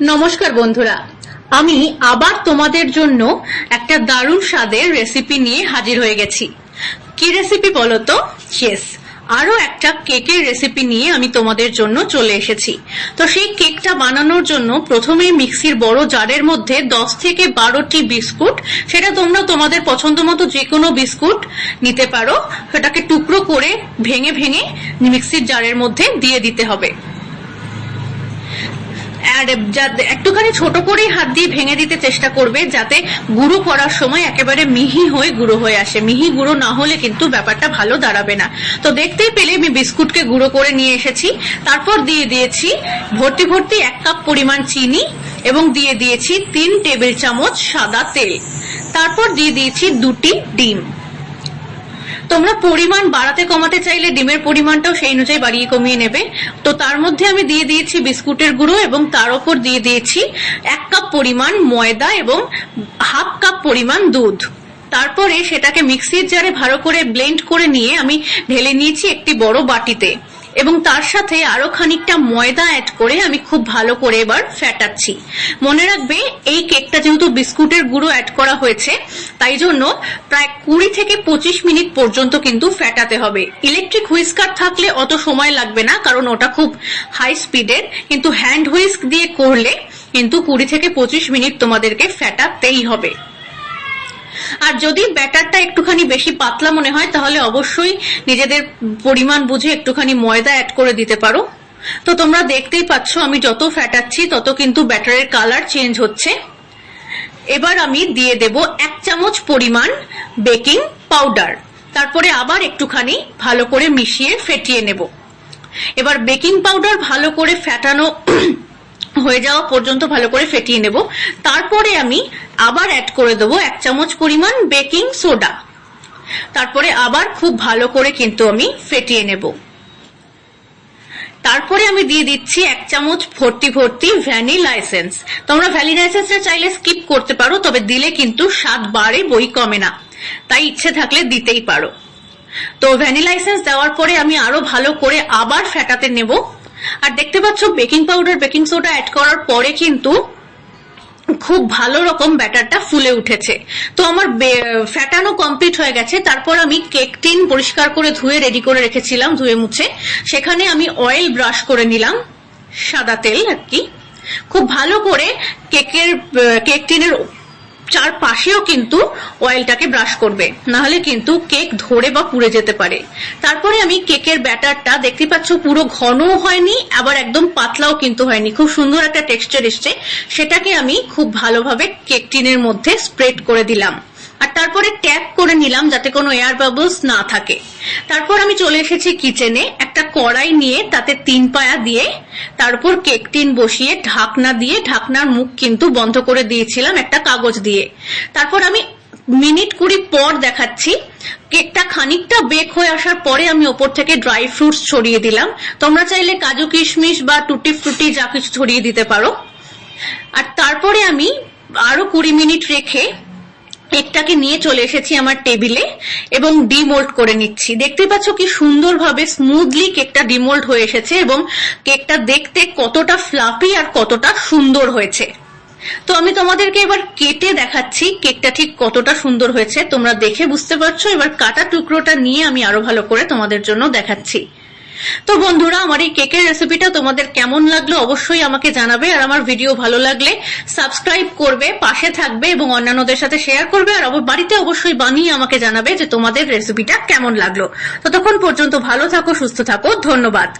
নমস্কার বন্ধুরা। আমি আবার তোমাদের জন্য একটা দারুণ স্বাদের রেসিপি নিয়ে হাজির হয়ে গেছি। কি রেসিপি বলো তো আরও একটা কেকের রেসিপি নিয়ে আমি তোমাদের জন্য চলে এসেছি। তো সেই কেকটা বানানোর জন্য প্রথমেই মিক্সির বড় জারের মধ্যে দশ থেকে বারোটি বিস্কুট, সেটা তোমরা তোমাদের পছন্দ মতো যে কোনো বিস্কুট নিতে পারো। সেটাকে টুকরো করে ভেঙে ভেঙে মিক্সির জারের মধ্যে দিয়ে দিতে হবে। একটুখানি ছোট করেই হাত দিয়ে ভেঙে দিতে চেষ্টা করবে, যাতে গুঁড়ো করার সময় একেবারে মিহি হয়ে গুঁড়ো হয়ে আসে। মিহি গুঁড়ো না হলে কিন্তু ব্যাপারটা ভালো দাঁড়াবে না। তো দেখতেই পেলে আমি বিস্কুটকে গুঁড়ো করে নিয়ে এসেছি। তারপর দিয়ে দিয়েছি ভর্তি ভর্তি এক কাপ পরিমাণ চিনি এবং দিয়ে দিয়েছি তিন টেবিল চামচ সাদা তেল। তারপর দিয়ে দিয়েছি দুটি ডিম। তোমরা পরিমাণ বাড়াতে কমাতে চাইলে ডিমের পরিমাণটাও সেই অনুযায়ী বাড়িয়ে কমিয়ে নেবে। তো তার মধ্যে আমি দিয়ে দিয়েছি বিস্কুটের গুঁড়ো এবং তার ওপর দিয়ে দিয়েছি এক কাপ পরিমাণ ময়দা এবং হাফ কাপ পরিমাণ দুধ। তারপরে সেটাকে মিক্সির জারে ভালো করে ব্লেন্ড করে নিয়ে আমি ঢেলে নিয়েছি একটি বড় বাটিতে। এবং তার সাথে আরও খানিকটা ময়দা অ্যাড করে আমি খুব ভালো করে এবার ফ্যাটাচ্ছি মনে রাখবে, এই কেকটা যেহেতু বিস্কুটের গুঁড়ো অ্যাড করা হয়েছে, তাই জন্য প্রায় কুড়ি থেকে পঁচিশ মিনিট পর্যন্ত কিন্তু ফ্যাটাতে হবে। ইলেকট্রিক হুইস্কার থাকলে অত সময় লাগবে না, কারণ ওটা খুব হাই স্পিডের কিন্তু হ্যান্ড হুইস্ক দিয়ে করলে কিন্তু কুড়ি থেকে পঁচিশ মিনিট তোমাদেরকে ফ্যাটাতেই হবে। আর যদি ব্যাটারটা একটুখানি বেশি পাতলা মনে হয়, তাহলে অবশ্যই নিজেদের পরিমাণ বুঝে একটুখানি ময়দা অ্যাড করে দিতে পারো। তো তোমরা দেখতেই পাচ্ছ, আমি যত ফ্যাটাচ্ছি তত কিন্তু ব্যাটারের কালার চেঞ্জ হচ্ছে। এবার আমি দিয়ে দেব এক চামচ পরিমাণ বেকিং পাউডার তারপরে আবার একটুখানি ভালো করে মিশিয়ে ফেটিয়ে নেব। এবার বেকিং পাউডার ভালো করে ফ্যাটানো হয়ে যাওয়া পর্যন্ত ভালো করে ফেটিয়ে নেব। তারপরে আমি আবার অ্যাড করে দেবো এক চামচ পরিমাণ বেকিং সোডা তারপরে আবার খুব ভালো করে কিন্তু আমি ফেটিয়ে নেব। তারপরে আমি দিয়ে দিচ্ছি এক চামচ ভর্তি ভর্তি ভ্যানিলা এসেন্স তোমরা ভ্যানিলা এসেন্সটা চাইলে স্কিপ করতে পারো, তবে দিলে কিন্তু স্বাদ বাড়ে, বই কমে না। তাই ইচ্ছে থাকলে দিতেই পারো। তো ভ্যানিলা এসেন্স দেওয়ার পরে আমি আরও ভালো করে আবার ফেটাতে নেব। আর দেখতে পাচ্ছ baking powder baking soda add করার পরে কিন্তু খুব ভালো রকম ব্যাটারটা ফুলে উঠেছে। তো আমার ফ্যাটানো কমপ্লিট হয়ে গেছে। তারপর আমি কেক টিন পরিষ্কার করে ধুয়ে রেডি করে রেখেছিলাম, ধুয়ে মুছে। সেখানে আমি অয়েল ব্রাশ করে নিলাম, সাদা তেল আর কি। খুব ভালো করে কেকের কেক টিনের চার পাশেও কিন্তু অয়েলটাকে ব্রাশ করবে। নাহলে কিন্তু কেক ধরে বা পুড়ে যেতে পারে। তারপরে আমি কেকের ব্যাটারটা দেখতে পাচ্ছ, পুরো ঘনও হয়নি, আবার একদম পাতলাও কিন্তু হয়নি। খুব সুন্দর একটা টেক্সচার এসছে। সেটাকে আমি খুব ভালোভাবে কেক টিনের মধ্যে স্প্রেড করে দিলাম। তারপরে ট্যাপ করে নিলাম যাতে কোনো এয়ার বাবলস না থাকে। তারপর আমি চলে এসেছি কিচেনে একটা কড়াই নিয়ে তাতে তিন পায়া দিয়ে তার উপর কেক টিন বসিয়ে ঢাকনা দিয়ে ঢাকনার মুখ কিন্তু বন্ধ করে দিয়েছিলাম একটা কাগজ দিয়ে। তারপর আমি মিনিট কুড়ি পর দেখাচ্ছি। কেকটা খানিকটা বেক হয়ে আসার পরে আমি ওপর থেকে ড্রাই ফ্রুটস ছড়িয়ে দিলাম। তোমরা চাইলে কাজু কিশমিশ বা টুটি ফ্রুটি যা কিছু ছড়িয়ে দিতে পারো। আর তারপরে আমি আরও কুড়ি মিনিট রেখে কেকটাকে নিয়ে চলে এসেছি আমার টেবিলে এবং ডিমোল্ড করে নিচ্ছি। দেখতে পাচ্ছ কি সুন্দরভাবে স্মুথলি কেকটা ডিমোল্ড হয়ে এসেছে এবং কেকটা দেখতে কতটা ফ্লাফি আর কতটা সুন্দর হয়েছে। তো আমি তোমাদেরকে এবার কেটে দেখাচ্ছি কেকটা ঠিক কতটা সুন্দর হয়েছে। তোমরা দেখে বুঝতে পারছ। এবার কাটা টুকরোটা নিয়ে আমি আরও ভালো করে তোমাদের জন্য দেখাচ্ছি। তো বন্ধুরা, আমার এই কেকের রেসিপিটা তোমাদের কেমন লাগল অবশ্যই আমাকে জানাবে, আর আমার ভিডিও ভালো লাগলে সাবস্ক্রাইব করবে, পাশে থাকবে এবং অন্যান্যদের সাথে শেয়ার করবে, আর বাড়িতে অবশ্যই বানিয়ে আমাকে জানাবে যে তোমাদের রেসিপিটা কেমন লাগল। ততক্ষণ পর্যন্ত ভালো থাকো, সুস্থ থাকো, ধন্যবাদ।